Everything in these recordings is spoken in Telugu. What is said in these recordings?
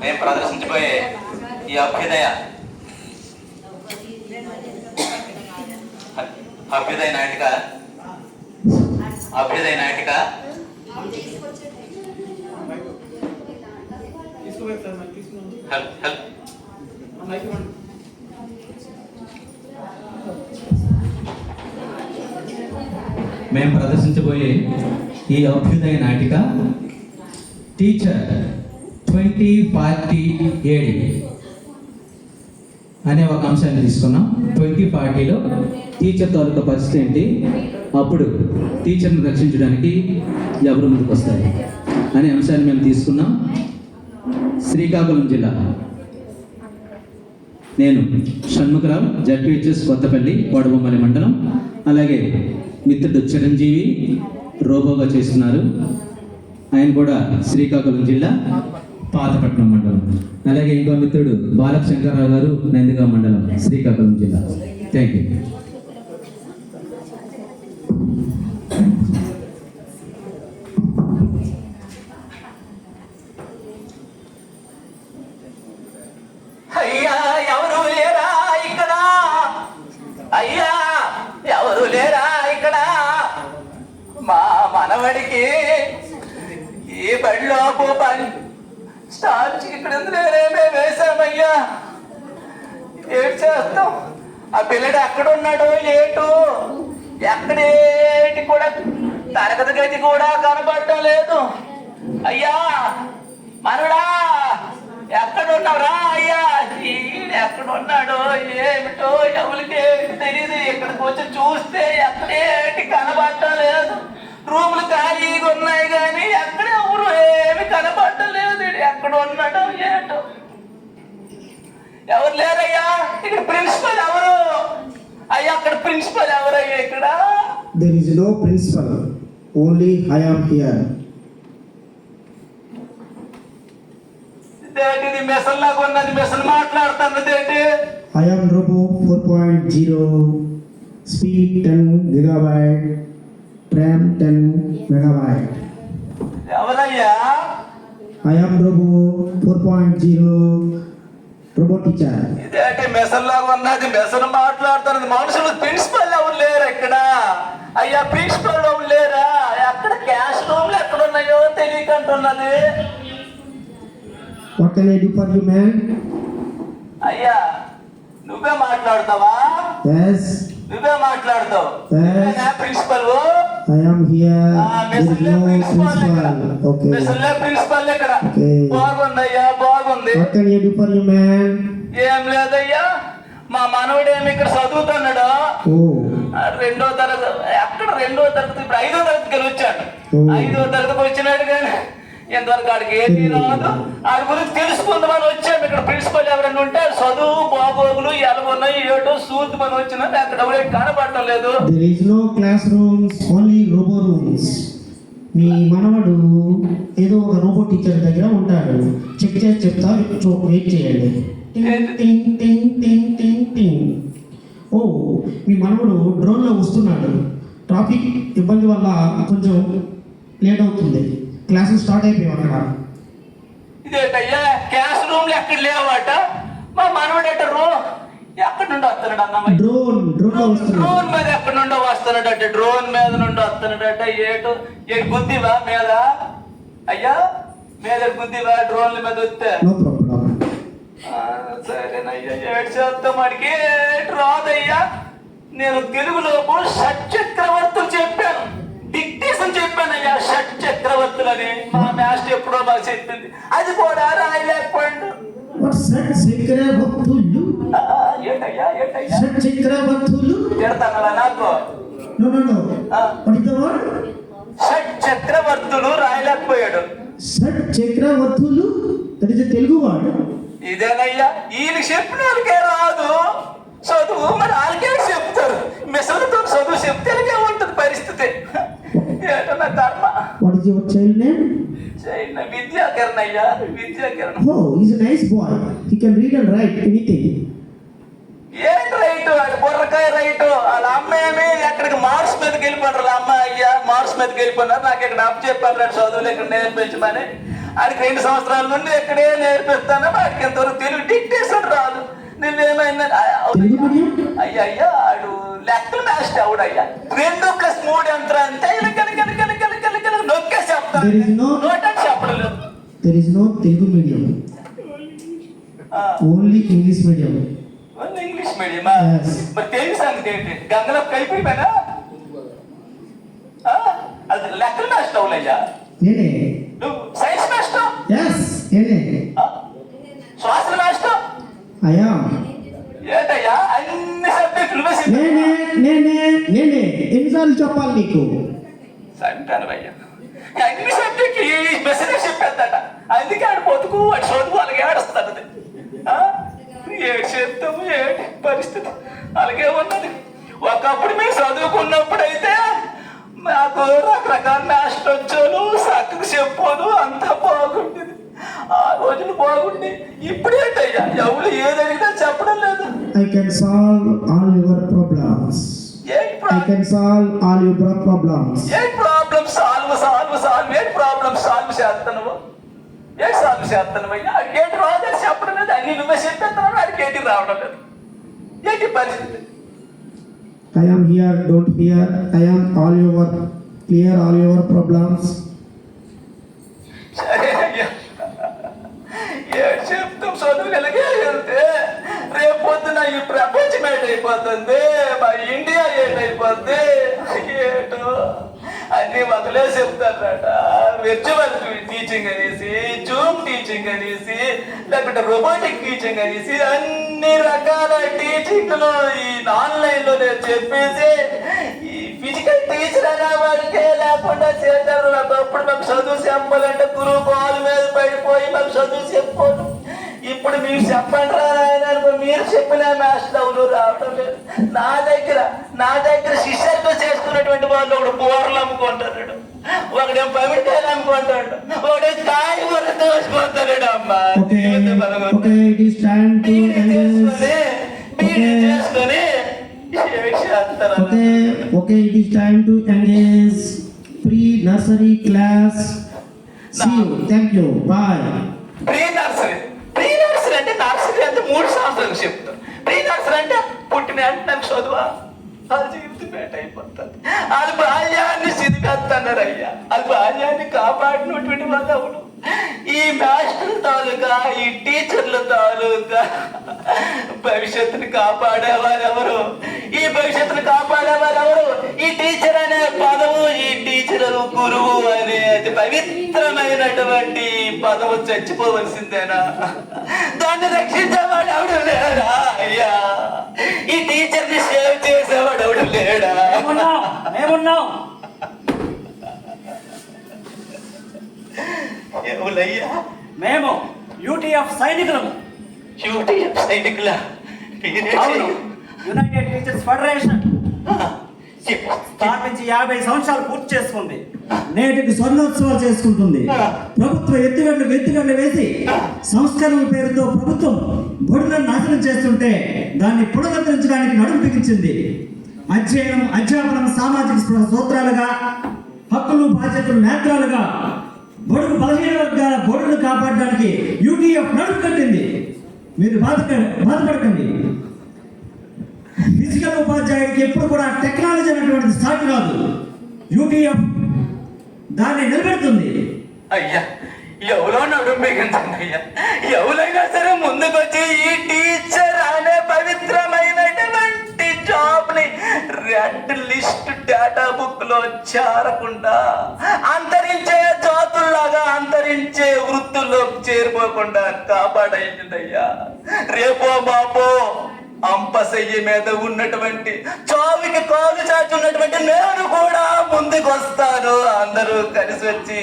మేము ప్రదర్శించబోయే ఈ అభ్యుదయ అభ్యుదయ నాటిక అభ్యుదయ నాటిక. మేము ప్రదర్శించబోయే ఈ అభ్యుదయ నాటిక టీచర్ ట్వంటీ ఫార్టీ ఏడి అనే ఒక అంశాన్ని తీసుకున్నాం. ట్వంటీ ఫార్టీలో టీచర్ తాలూకా పరిస్థితి ఏంటి? అప్పుడు టీచర్ని రక్షించడానికి ఎవరు ముందుకు వస్తారు అనే అంశాన్ని మేము తీసుకున్నాం. శ్రీకాకుళం జిల్లా. నేను షణ్ముఖరావు జడ్పిహెచ్ఎస్ కొత్తపల్లి కోడబొమ్మలి మండలం. అలాగే మిత్రుడు చిరంజీవి రోబోగా చేస్తున్నారు. ఆయన కూడా శ్రీకాకుళం జిల్లా పాతపట్నం మండలం. అలాగే ఇంకో మిత్రుడు బాలక శంకరరావు గారు నందిగా మండలం శ్రీకాకుళం జిల్లా. థ్యాంక్ యూ బడిలో పని స్టార్చ్ ఇక్కడ ఉంది లేరే వేసామయ్యా చేస్తాం? ఆ పిల్లడు ఎక్కడ ఉన్నాడో ఏటు? ఎక్కడేటి కూడా తరగతి గది కూడా కనబడటం లేదు అయ్యా మనవడా ఎక్కడున్నావురా అయ్యా? ఎక్కడ ఉన్నాడో ఏమిటో ఎవరికి తెలియదు ఇక్కడికి వచ్చి చూస్తే ఎక్కడేటి కనబడటం లేదు రూములు ఖాళీగా ఉన్నాయి కానీ ఎక్కడ ఉన్నాడో ఏటో? ఎవరు లేరయ్యా? ఇక్కడ ప్రిన్సిపల్ ఎవరు? అయ్యా అక్కడ ప్రిన్సిపల్ ఎవరయ్యా ఇక్కడ? There is no principal, only I am here. ఇదేంటిది? మెసల్ లాగా ఉన్నది. మెసల్ మాట్లాడుతున్నది ఏంటి? I am Robo 4.0, speed 10 gigabyte, RAM 10 megabyte. ఎవరయ్యా? I am Robo 4.0, Robo teacher. ఇదేంటి మెసల్ లాగా ఉన్నది? మెసల్ మాట్లాడుతున్నది. మనుషులు ప్రిన్సిపల్ ఎవరు లేరు ఇక్కడ. అయ్యా ప్రిన్సిపల్ ఎవరు లేరా? ఎక్కడ క్యాష్ రూమ్లు ఎక్కడ ఉన్నాయో తెలియకంటున్నది. What can I do for you, man? అయ్యా నువ్వే మాట్లాడతావా? Yes, నువ్వే మాట్లాడతావు. Principal I am here. Is no principal. Okay. ఇక్కడ Okay. బాగుందయ్యా బాగుంది What can I do for you, man? ఏం లేదయ్యా మా మనవడేమి ఇక్కడ చదువుతున్నాడు రెండో తరగతి ఎక్కడ రెండో తరగతి ఇప్పుడు ఐదో తరగతికి వచ్చాడు. ఐదో తరగతికి వచ్చినాడు కానీ ఎంతవరకు ఆడికి ఏమీ రాదు ఆడి గురించి తెలుసుకుందామని వచ్చాము ఇక్కడ ప్రిన్సిపల్ ఎవరైనా ఉంటే చదువు బాగోగులు ఎలాగున్నాయి ఏటో చూద్దామని వచ్చినా అక్కడ ఎవరేం కనపడటం లేదు there is no classrooms, only robo rooms. మీ మనవడు ఏదో ఒక రోబో టీచర్ దగ్గర ఉంటాడు. చెక్ చేసి చెప్తా చూ- వెయిట్ చేయండి. టింగ్ టింగ్ టింగ్ టింగ్ టింగ్ ఓ మీ మనవడు డ్రోన్లో వస్తున్నాడు. ట్రాఫిక్ ఇబ్బంది వల్ల కొంచెం లేట్ అవుతుంది. క్లాసెస్ స్టార్ట్ అయిపోయాయి అక్కడ. ఇదేటయ్యా? క్లాస్ రూమ్లు ఎక్కడ లేవట మా మనవడట రో ఎక్కడి నుండి వస్తున్నాడు అన్నమ్మ డ్రోన్ డ్రోన్ మీద ఎక్కడి నుండో వస్తున్నాడట డ్రోన్ మీద నుండి వస్తున్నాడట ఏటు? ఏ గుద్దివా మీద? అయ్యా మీద గుద్దివా డ్రోన్ల మీద వస్తే? సరేనయ్యా ఏడు చేస్తాం అడిగి రాదయ్యా నేను తెలుగులో కూడా షట్ చక్రవర్తులు చెప్పాను. డిక్టేషన్ చెప్పానయ్యా షట్ చక్రవర్తులని మా మాస్టర్ ఎప్పుడో మాకు చెప్పింది. అది కూడా రాయలేకపోయిండు. చక్రవర్తులు చక్రవర్తులు తిడతానలా నాకు. వర్డ్ షట్ చక్రవర్తులు రాయలేకపోయాడు. షట్ చక్రవర్తులు? దట్ ఇస్ తెలుగు వర్డ్ ఇదేనయ్యా ఈయన చెప్పిన వాళ్ళకే రాదు. చదువు మరి వాళ్ళకే చెప్తారు. మిసలతో చదువు చెప్తే ఉంటుంది పరిస్థితి. ఏటో నా కర్మ what is your child name విద్యాకరణ అయ్యా విద్యాకరణ he's a nice boy. He can read and write anything. ఏంటి రైట్ అది బుర్రకాయ రైట్ వాళ్ళ అమ్మ ఏమి ఎక్కడికి మార్క్స్ మీదకి వెళ్ళిపోయారు వాళ్ళ అమ్మ అయ్యా మార్క్స్ మీదకి వెళ్ళిపోయినారు నాకు ఇక్కడ అప్పు చెప్పారు రేపు చదువులు ఇక్కడ నేర్పించమని. ఆడికి రెండు సంవత్సరాల నుండి ఇక్కడే నేర్పిస్తాను. వాడికి ఇంతవరకు తెలుగు డిక్టేషన్ రాదు. మీడియం అయ్యా అయ్యా ఆడు లెక్కలు మాస్టర్ ఆవిడయ్యా రెండు ప్లస్ మూడు ఎంత అంటే నొక్కేసి చెప్తాను. నోటని చెప్పడం లేదు There is no Telugu medium. ఆ, Only English medium. Yes. మరి తెలుగు సంగతి ఏంటి? గంగలో కలిపిపోయినా అది లెక్కలు మాస్టర్ అవులయ్యా నువ్వు సైన్స్ మాస్టర్ శ్వాస మాస్టర్ ఐ ఆమ్ ఏంటయ్యా? అన్ని సబ్జెక్టులు నేనే నేనే నేనే. ఎన్నిసార్లు చెప్పాలి నీకు? సంటాను అయ్యా అన్ని సబ్జెక్టులు మెసేజ్ చెప్పేద్దట అందుకే ఆడు పొతుకు వాడు చదువు అలాగే ఆడుస్తాడు అది. ఆ? ఏడు చేస్తాము ఏటి పరిస్థితి అలాగే ఉన్నది. ఒకప్పుడు మేము చదువుకున్నప్పుడు అయితే మాకు రకరకాల మాస్టర్ వచ్చాను చక్కగా చెప్పాను అంతా బాగుండేది. ఆ రోజులు బాగుండి. ఇప్పుడేంటయ్యా ఎవరు ఏదడిగినా చెప్పడం లేదు. I can solve all your problems I can solve all your problems ఏంటి ప్రాబ్లం సాల్వ్ సాల్వ్ సాల్వ్ ఏంటి ప్రాబ్లం సాల్వ్ చేస్తున్నావు ఏంటి సాల్వ్ చేస్తున్నావు అయ్యా ఏంటి రాదని చెప్పడం లేదు. అన్ని నువ్వే చెప్పేస్తున్నావు ఏంటి రావడం లేదు. ఏంటి పరిస్థితి I am here don't hear I am all your clear all your problems చెప్తాం? చదువులకే వెళ్తే రేపు పొద్దున ఈ ప్రపంచం ఏటైపోతుంది? మా ఇండియా ఏటైపోద్ది ఏటో అన్ని మొదలే చెప్తారట విర్చువల్ టీచింగ్ అనేసి జూమ్ టీచింగ్ అనేసి లేకపోతే రోబోటిక్ టీచింగ్ అనేసి అన్ని రకాల టీచింగ్లు ఈ ఆన్లైన్లో నేను చెప్పేసి ఈ ఫిజికల్ టీచర్ అనే వాడికే లేకుండా చేశారు. అప్పుడు మాకు చదువు చెప్పాలంటే గురువు కాలు మీద పడిపోయి మాకు చదువు చెప్పాను ఇప్పుడు మీరు చెప్పండి రా చెప్పిన మాస్టర్ ఎవరు రావడం లేదు. నా దగ్గర నా దగ్గర శిష్యత్వ చేసుకున్నటువంటి వాళ్ళు ఒకడు బోర్లు అమ్ముకుంటాడు ఒకడేం పమిడికాయలు అమ్ముకుంటాడు ఒకడే కాయ కూర దోచుకుంటాడు అమ్మా. ఓకే జీవితం బలగొట్టాడు. Okay it is time to beedi engage చేసుకొని బీడీ Okay. చేసుకొని ఏం చేస్తారు మూడు సంవత్సరాలు చెప్తారు నేను అసలు అంటే పుట్టిన వెంటనే చదువా. వాళ్ళ జీవితం బేట అయిపోతుంది. వాళ్ళ బాల్యాన్ని సిద్ధిస్తున్నారు అయ్యా వాళ్ళ బాల్యాన్ని కాపాడినటువంటి వాళ్ళు అవును ఈ మాస్టర్ తాలూకా ఈ టీచర్ల తాలూకా భవిష్యత్తును కాపాడేవారు ఎవరు ఈ భవిష్యత్తును కాపాడేవారు ఎవరు ఈ టీచర్ అనే పదము ఈ టీచర్ గురువు అనే అతి పవిత్రమైనటువంటి పదము చచ్చిపోవలసిందేనా? దాన్ని రక్షించేవాడు ఎవడు లేడా? అయ్యా ఈ టీచర్ని సేవ్ చేసేవాడు ఎవడు లేడా మేమున్నాం. ఎవరయ్యా మేము యూటీఎఫ్ సైనికులము. డ్యూటీ సైనికుల అవును యునైటెడ్ టీచర్స్ ఫెడరేషన్. స్థాపించి యాభై సంవత్సరాలు పూర్తి చేసుకుంది. నేటికి స్వర్ణోత్సవాలు చేసుకుంటుంది. ప్రభుత్వ ఎత్తుగడ్లు ఎత్తుగడ్లు వేసి సంస్కరణల పేరుతో ప్రభుత్వం బడులను నాశనం చేస్తుంటే దాన్ని పునరుద్ధరించడానికి నడుం బిగించింది. అధ్యయనం అధ్యాపనం సామాజిక సూత్రాలుగా హక్కులు బాధ్యతలు నేత్రాలుగా బడుగు బలహీన వర్గాల బడులను కాపాడడానికి యూటీఎఫ్ నడుపు కట్టింది. మీరు బాధ బాధపడకండి. ఫిజికల్ ఉపాధ్యాయుడికి ఎప్పుడు కూడా టెక్నాలజీ అనేటువంటిది సాటి కాదు యూటీఎఫ్ దాన్ని నిలబెడుతుంది. అయ్యా ఎవరో నడుంబిగించండి అయ్యా. ఎవరైనా సరే ముందుకొచ్చి ఈ టీచర్ అనే పవిత్రమైన రెడ్ లిస్ట్ డేటా బుక్లో చేరకుండా అంతరించే జాతుల్లాగా అంతరించే వృత్తుల్లో చేరిపోకుండా కాపాడైందయ్యా. రేపో బాపో అంపసయ్య మీద ఉన్నటువంటి చావుకి కాలు చాచి ఉన్నటువంటి నేను కూడా ముందుకు వస్తాను అందరూ కలిసి వచ్చి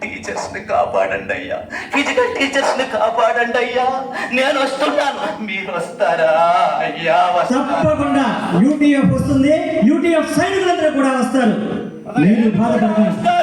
టీచర్స్ని కాపాడండి అయ్యా. ఫిజికల్ టీచర్స్ని కాపాడండి అయ్యా. నేను వస్తున్నాను. మీరు వస్తారా? అయ్యా వస్తా సైనికులందరూ కూడా వస్తారు మీరు బాధపడకండి వస్తారు